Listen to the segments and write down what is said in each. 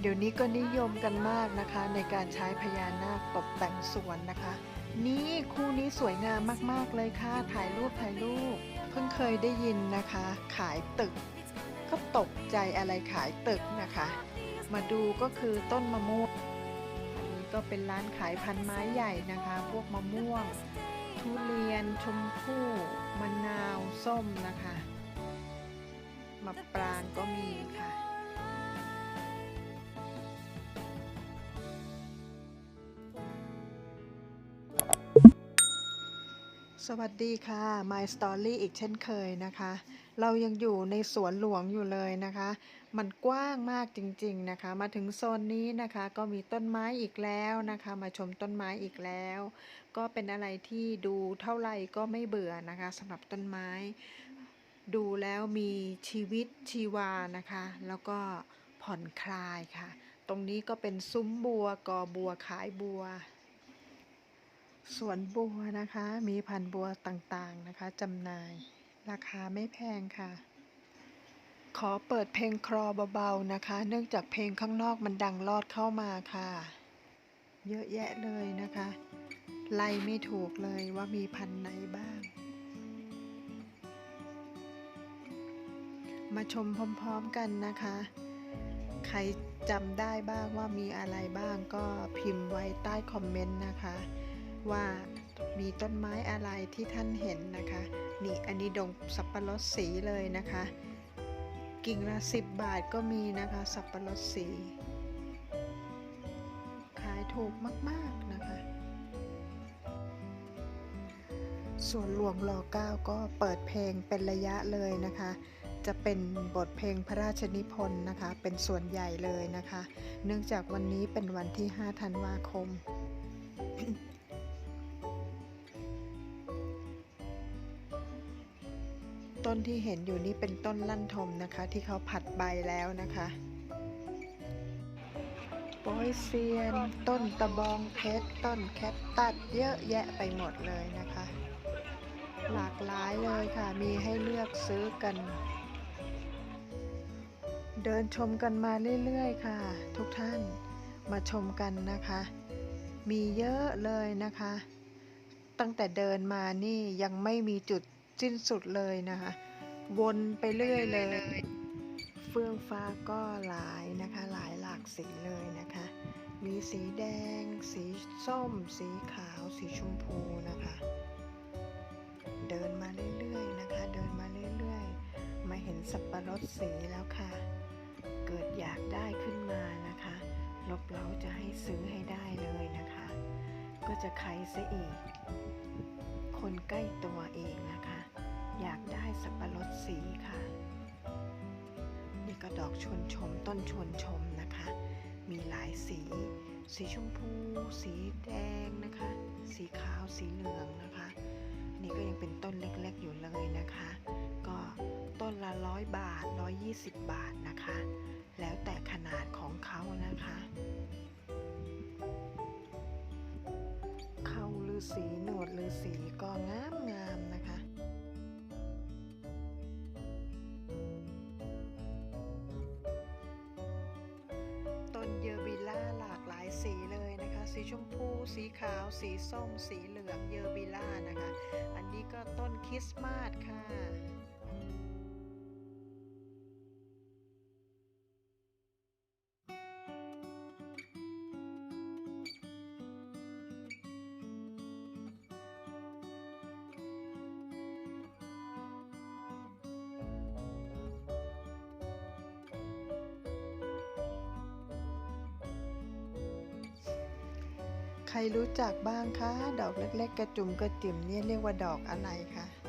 เดี๋ยวนี้ก็นิยมกันมากนะคะ ในการใช้พญานาคตกแต่งสวนนะคะ นี่คู่นี้สวยงามมากๆเลยค่ะ ถ่ายรูปถ่ายรูป เพิ่งเคยได้ยินนะคะ ขายตึก ก็ตกใจอะไรขายตึกนะคะ มาดูก็คือต้นมะม่วงอันนี้ก็เป็นร้านขายพันไม้ใหญ่นะคะ พวกมะม่วง ทุเรียนชมพู่มะนาวส้มนะคะมะปรางก็มีค่ะ สวัสดีค่ะ My Story อีกเช่นเคยนะคะ เรายังอยู่ในสวนหลวงอยู่เลยนะคะ มันกว้างมากจริงๆนะคะ มาถึงโซนนี้นะคะ ก็มีต้นไม้อีกแล้วนะคะ มาชมต้นไม้อีกแล้ว ก็เป็นอะไรที่ดูเท่าไหร่ก็ไม่เบื่อนะคะสำหรับต้นไม้ ดูแล้วมีชีวิตชีวานะคะ แล้วก็ผ่อนคลายค่ะ ตรงนี้ก็เป็นซุ้มบัวกอบัวขายบัว สวนบัวนะคะ มีพันธุ์บัวต่างๆนะคะจำหน่าย ราคาไม่แพงค่ะ ขอเปิดเพลงคลอเบาๆนะคะ เนื่องจากเพลงข้างนอกมันดังลอดเข้ามาค่ะ เยอะแยะเลยนะคะ ไล่ไม่ถูกเลยว่ามีพันธุ์ไหนบ้าง มาชมพร้อมๆกันนะคะ ใครจำได้บ้างว่ามีอะไรบ้างก็พิมพ์ไว้ใต้คอมเมนต์นะคะ ว่ามีต้นไม้อะไรที่ท่านเห็นนะคะ นี่อันนี้ดงสับปะรดสีเลยนะคะ กิ่งละสิบบาทก็มีนะคะ สับปะรดสี ขายถูกมากๆนะคะ ส่วนหลวงรอเก้าก็เปิดเพลงเป็นระยะเลยนะคะ จะเป็นบทเพลงพระราชนิพนธ์นะคะ เป็นส่วนใหญ่เลยนะคะ เนื่องจากวันนี้เป็นวันที่ 5 ธันวาคม ต้นที่เห็นอยู่นี้เป็นต้นลั่นทมนะคะ ที่เขาผัดใบแล้วนะคะโปยเซียน ต้นตะบองเพชร ต้นแคปตัดเยอะแยะไปหมดเลยนะคะ หลากหลายเลยค่ะ มีให้เลือกซื้อกัน เดินชมกันมาเรื่อยๆค่ะ ทุกท่านมาชมกันนะคะ มีเยอะเลยนะคะ ตั้งแต่เดินมานี่ยังไม่มีจุด สิ้นสุดเลยนะคะ วนไปเรื่อยเลย เฟื่องฟ้าก็หลายนะคะ หลายหลากสีเลยนะคะ มีสีแดง สีส้ม สีขาว สีชมพูนะคะ เดินมาเรื่อยๆนะคะ เดินมาเรื่อยๆ มาเห็นสับปะรดสีแล้วค่ะ เกิดอยากได้ขึ้นมานะคะลบเล้าจะให้ซื้อให้ได้เลยนะคะ ก็จะใครซะอีก คนใกล้ตัวเองนะคะ อยากได้สับปะรดสีค่ะ นี่ก็ดอกชวนชมต้นชวนชมนะคะ มีหลายสี สีชมพู สีแดงนะคะ สีขาวสีเหลืองนะคะ นี่ก็ยังเป็นต้นเล็กๆอยู่เลยนะคะ ก็ต้นละร้อยบาท 120 บาทนะคะ แล้วแต่ขนาดของเขานะคะเข้าลือสีหนวดลือสีก็งาม สีขาว สีส้ม สีเหลืองเยอร์บิล่านะคะ อันนี้ก็ต้นคริสต์มาสค่ะ ใครรู้จักบ้างคะ ดอกเล็ก ๆ กระจุมกระจิ๋มเนี่ยเรียกว่าดอกอะไรคะ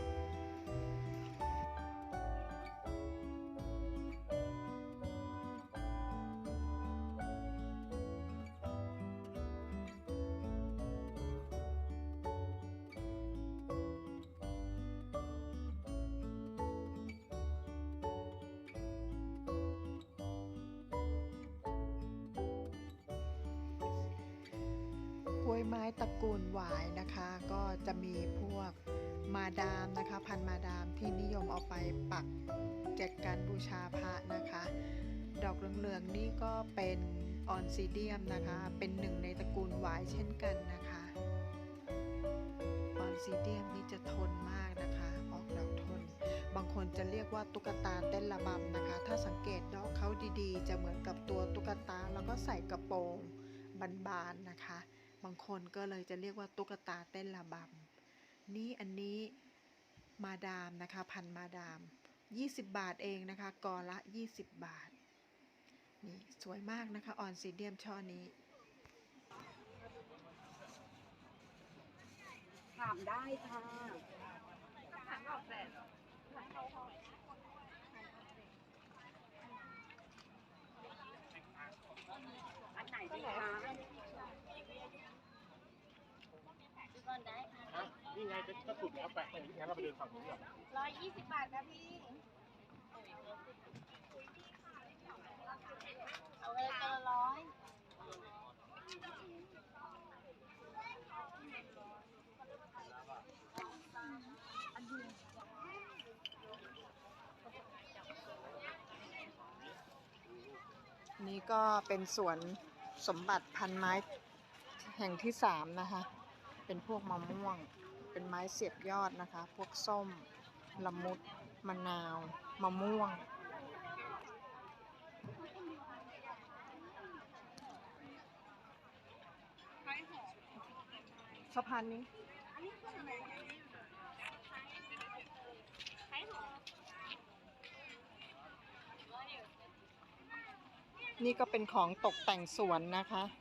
ยไม้ตระกูลหวายนะคะ ก็จะมีพวกมาดามนะคะ พันมาดามที่นิยมเอาไปปักเจ็ดการบูชาพระนะคะ ดอกเหลืองๆนี่ก็เป็นออนซิเดียมนะคะ เป็นหนึ่งในตระกูลหวายเช่นกันนะคะออนซิเดียมนี่จะทนมากนะคะ ออกดอกทน บางคนจะเรียกว่าตุ๊กตาเต้นระบำนะคะ ถ้าสังเกตดอกเขาดีๆ จะเหมือนกับตัวตุ๊กตาแล้วก็ใส่กระโปรงบานๆนะคะ บางคนก็เลยจะเรียกว่าตุ๊กตาเต้นระบำนี่อันนี้มาดามนะคะพันมาดาม 20 บาทเองนะคะกอละ 20 บาท นี่สวยมากนะคะออนซีเดียมช่อนี้ถามได้ค่ะอันไหนดีคะ ฮะนี่ไงก็ก็ถูกแล้วแปะไปงั้นเราไปเดินฝั่งนู้นก่อนร้อยยี่สิบบาทครับพี่เอาเลยตัวละร้อยนี่ก็เป็นสวนสมบัติพันไม้แห่งที่สามนะคะ เป็นพวกมะม่วง เป็นไม้เสียบยอดนะคะ พวกส้ม ละมุด มะนาว มะม่วง สะพานนี้นี่ก็เป็นของตกแต่งสวนนะคะ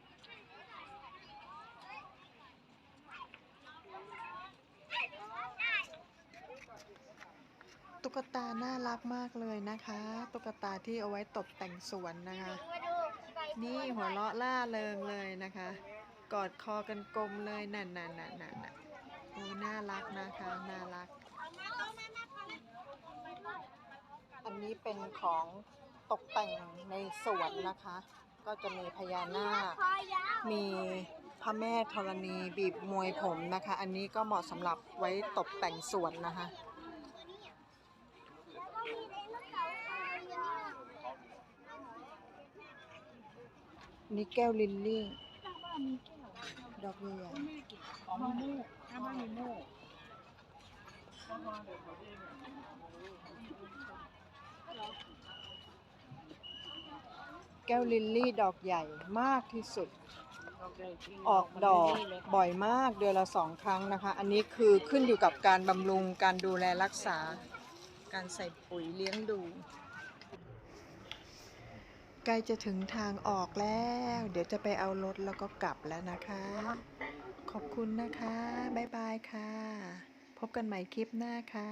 ตุ๊กตาน่ารักมากเลยนะคะ ตุ๊กตาที่เอาไว้ตกแต่งสวนนะคะ นี่หัวเราะล่าเริงเลยนะคะ กอดคอกันกลมเลยนั่นนั่นนั่นนั่นน่ะโอ้น่ารักนะคะน่ารัก อันนี้เป็นของตกแต่งในสวนนะคะ ก็จะมีพญานาค มีพระแม่ธรณีบีบมวยผมนะคะ อันนี้ก็เหมาะสำหรับไว้ตกแต่งสวนนะคะ แล้วก็มีไดโนเสาร์คอยาว นี่แก้วลิลลี่ดอกใหญ่อ๋อมีมูกหน้าบ้านมีมูกๆแก้วลิลลี่ดอกใหญ่มากที่สุด ออกดอกบ่อยมากเดือนละสองครั้งนะคะ อันนี้คือขึ้นอยู่กับการบำรุงการดูแลรักษา การใส่ปุ๋ยเลี้ยงดู ใกล้จะถึงทางออกแล้ว เดี๋ยวจะไปเอารถแล้วก็กลับแล้วนะคะ ขอบคุณนะคะ บ๊ายบายค่ะ พบกันใหม่คลิปหน้าค่ะ